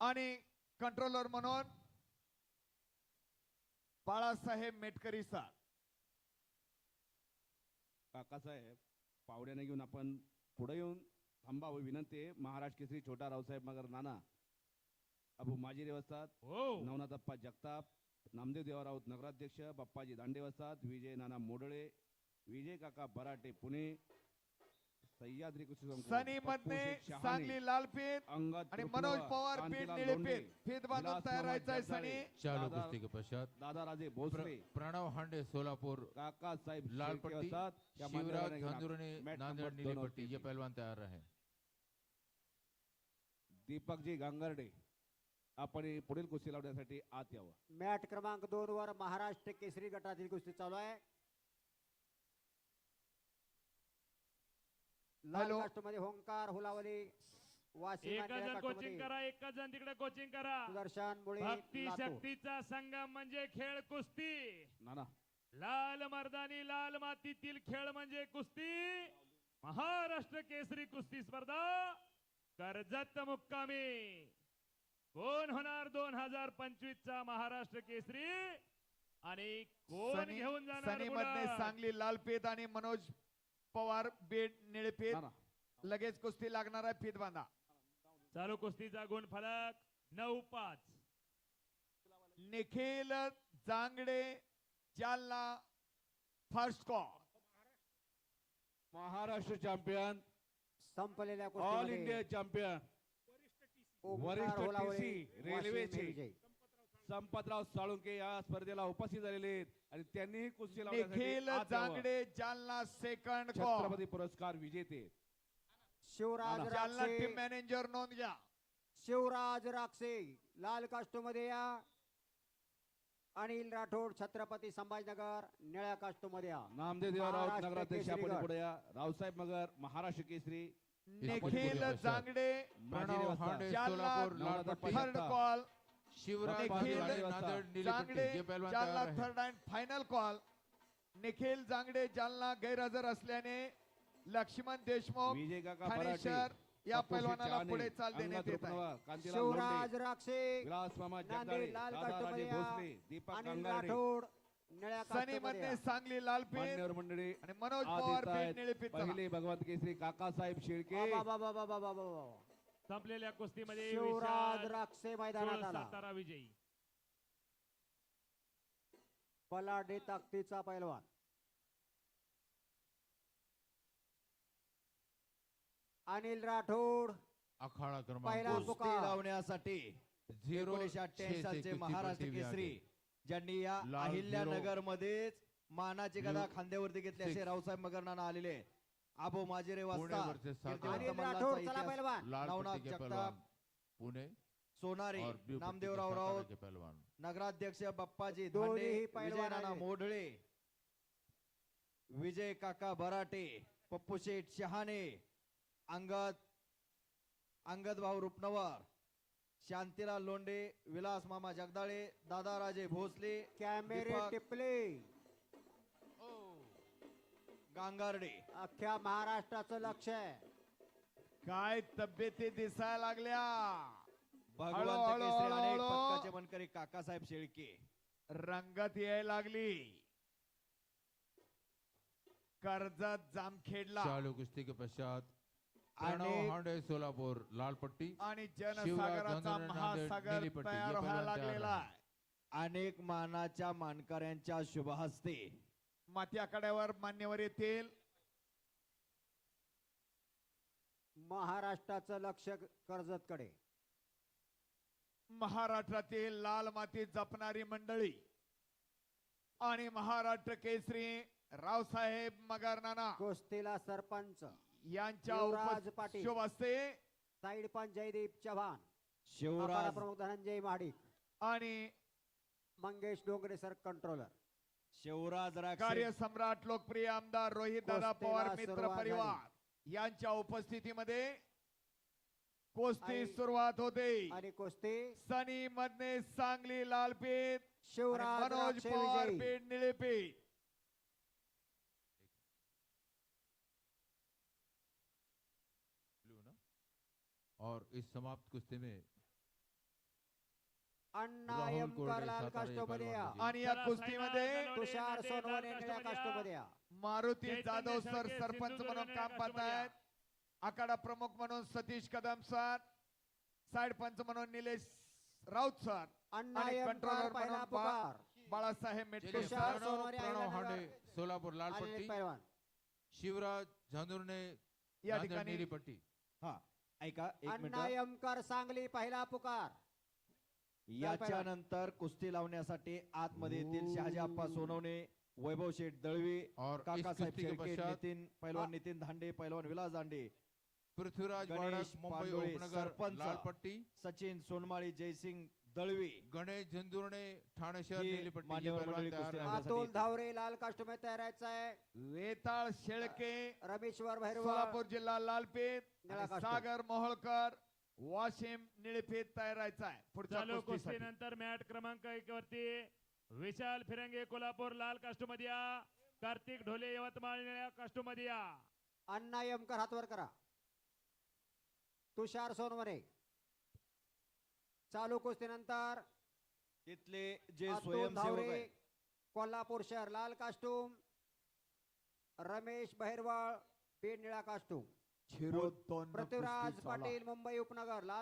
आणि कंट्रोलर म्हणून बाळासाहेब मेटकरी सर काकासाहेब पावड्याने घेऊन आपण पुढे येऊन थांबावं विनंती आहे. महाराष्ट्र केसरी छोटा रावसाहेब मगर नाना अबू माजी देवस्थात हो. नवनाथ अप्पा जगताप नामदेव देवराव नगराध्यक्ष बाप्पाजी दांडे वस्तात विजय नाना मोडळे विजय काका बराटे पुणे सह्याद्री संकुल, सनी मधने सांगली लालपीठ अंगद आणि मनोज पवार कांतीलाल निळे पीठ फीत बांधून तयार राहायचं सनी. चालू दादा- कुस्ती के पश्चात? दादाराजे भोसले. प्रणव हांडे सोलापुर. काका साहेब लालपट्टी शिवराज झंझुरणे नांदेड़ नीली पट्टी ये दीपक पहलवान तैयार रहे दीपकजी गांगर्डे आपण पुढील कुस्ती लावण्यासाठी आत यावं. मॅट क्रमांक दोन वर महाराष्ट्र केसरी गटातील कुस्ती चालू आहे. लाल हॅलो. कास्टमध्ये होंकार हुलावली जण कोचिंग करा एक जण तिकडे कोचिंग करा. सुदर्शन मुळे भक्ती. शक्तीचा संगम म्हणजे खेळ कुस्ती. नाना. लाल मर्दानी लाल मातीतील खेळ म्हणजे कुस्ती. महाराष्ट्र केसरी कुस्ती स्पर्धा. कर्जत मुक्कामी. कोण होणार दोन हजार पंचवीस चा महाराष्ट्र केसरी? आणि कोण सनी घेऊन जाणार? सांगली लालपीठ आणि मनोज पवार बीड निळेपीठ नाना लगेच कुस्ती लागणार आहे फीत बांधा. चालू कुस्तीचा गुण फलक नऊ पाच. Nikhil Jangade Jalna first call Maharashtra champion संपलेल्या ऑल इंडिया चॅम्पियन वरिष्ठ रेल्वेचे. संपतराव साळुंके या स्पर्धेला उपस्थित झालेले आहेत आणि त्यांनी कुस्ती लावण्यासाठी निखिल यावं. जांगडे जालना सेकंड कॉल छत्रपती पुरस्कार विजेते. शिवराज जालना टीम मॅनेजर नोंद घ्या. शिवराज राक्षे लाल कास्टमध्ये या. अनिल राठोड छत्रपती संभाजीनगर निळ्या कास्टमध्ये या. नामदेव देवराव महाराष्ट्र नगराध्यक्ष केसरी आपण. पुढे या. Raosaheb Magar Maharashtra Kesari. Nikhil. Jangade. Pranav. Hande Jalna Solapur third. Call Shivraj Jalna third and final call Nikhil Jangade Jalna गैरहजर असल्याने लक्ष्मण देशमुख या पैलवानाला पुढे चाल देण्यात येत आहे शिवराज राक्षे लाल राठोड निळ्या सनी मध्ये. सांगली लालपीठ मंडळी आणि मनोज पवार. पहिले भगवंत केसरी काकासाहेब शेळके. संपलेल्या कुस्तीमध्ये शिवराज विशाल राक्षे मैदानात आला सातारा विजयी पलाडे ताकदीचा पैलवान अनिल राठोड अखाड़ा पहिला क्रमांक पुकार. कुस्ती लावण्यासाठी अठ्ठ्याऐंशी महाराष्ट्र केसरी. ज्यांनी या लाल अहिल्यानगर मध्येच मानाची गदा खांद्यावरती घेतली असे. रावसाहेब मगरनाना आलेले आहेत. आबो माजिरे पुणे वाजता वर्सेस सातारा. कीर्तिवंत अनिल मल्लारचा राठोड चला इतिहास, पैलवान लाल नवनाथ पट्टी के जगताप, पहलवान. पुणे. सोनारी और ब्लू पट्टी के नामदेवराव सातारा राऊत के पहलवान. नगराध्यक्ष बाप्पाजी दोन्ही धांडे पैलवान विजय नाना. मोढळे विजय काका बराटे पप्पू शेठ शहाणे अंगद अंगद भाऊ रुपनवर शांतीलाल लोंढे विलास मामा जगदाळे दादाराजे भोसले कॅमेरे दीपक टिपले. गांगार्डे अख्ख्या महाराष्ट्राचं लक्ष आहे. काय तब्येती दिसायला लागल्या? भगवंत हळू, केसरी हळू, अनेक हळू. पदकाचे मनकरी काकासाहेब शेळके. रंगत यायला लागली. कर्जत जामखेडला. चालू कुश्ती के पश्चात प्रणव अनेक हांडे सोलापुर लाल पट्टी आणि जनसागराचा महासागर तयार ये व्हायला पहिल्यांदा लागलेला आहे. आहे. अनेक मानाच्या मानकऱ्यांच्या शुभहस्ते. माथ्या कड्यावर मान्यवर येतील. महाराष्ट्राचं लक्ष कर्जतकडे. महाराष्ट्रातील लाल माती जपणारी मंडळी आणि महाराष्ट्र केसरी रावसाहेब मगरनाना कुस्तीला सरपंच. यांच्या युवराज पाटील. शुभ हस्ते साईड पंच जयदीप चव्हाण. शिवराज. प्रमुख धनंजय महाडिक. आणि मंगेश डोंगरे सर कंट्रोलर शिवराज राक्षे कार्यसम्राट लोकप्रिय आमदार रोहित दादा पवार मित्र परिवार. यांच्या उपस्थितीमध्ये कुस्ती सुरुवात होते. आणि कुस्ती? सनी मधने सांगली लालपीठ शिवराज मनोज पवार. पीठ निळेपीठ. और इस समाप्त कुश्ती में अण्णा आणि या कुस्तीमध्ये तुषार सोनवणे मारुती जाधव सर सरपंच म्हणून काम नगर पाहतायत आखाडा प्रमुख म्हणून सतीश कदम सर. साइड पंच म्हणून निलेश राऊत सर. अण्णा कंट्रोलर म्हणून बाळासाहेब मेटके प्रणव. हांडे सोलापूर लाल आलेले पट्टी. पैलवान. शिवराज झांजुर्णे या ठिकाणी पट्टी. हा ऐका अण्णा मिनिट. एम कर सांगली पहिला पुकार. याच्या नंतर कुस्ती लावण्यासाठी आतमध्ये येतील शहाजी आप्पा सोनवणे वैभव शेठ दळवी और काकासाहेब शेळके नितीन पैलवान नितीन धांडे पैलवान विलास दांडे पृथ्वीराज गणेश मुंबई उपनगर सचिन सोनमाळी जयसिंग दळवी. गणेश झंजुर्णे ठाणे शहर तैयार अतुल. धावरे लाल काष्टोमध्ये तयारायचा आहे. वेताळ शेळके रमेश्वर भैरव सोलापूर जिल्हा लालपेठ. सागर मोहोळकर. वाशिम निळपेठ तयारायचा आहे. पुढच्या चालू कुस्तीसाठी. कुस्तीनंतर मॅट क्रमांक एक वरती विशाल फिरंगे कोल्हापूर लाल काष्टमध्ये या कार्तिक ढोले यवतमाळ निळ्या काष्टमध्ये या अण्णा एम कर हातवर करा. तुषार सोनवणे. चालू कुस्तीनंतर तिथले जे अतुल स्वयंसेवक धावरे आहेत कोल्हापूर शहर लाल कास्टूम रमेश बहिरवाळ बीड निळा कास्टूम पृथ्वीराज पाटील मुंबई उपनगर लाल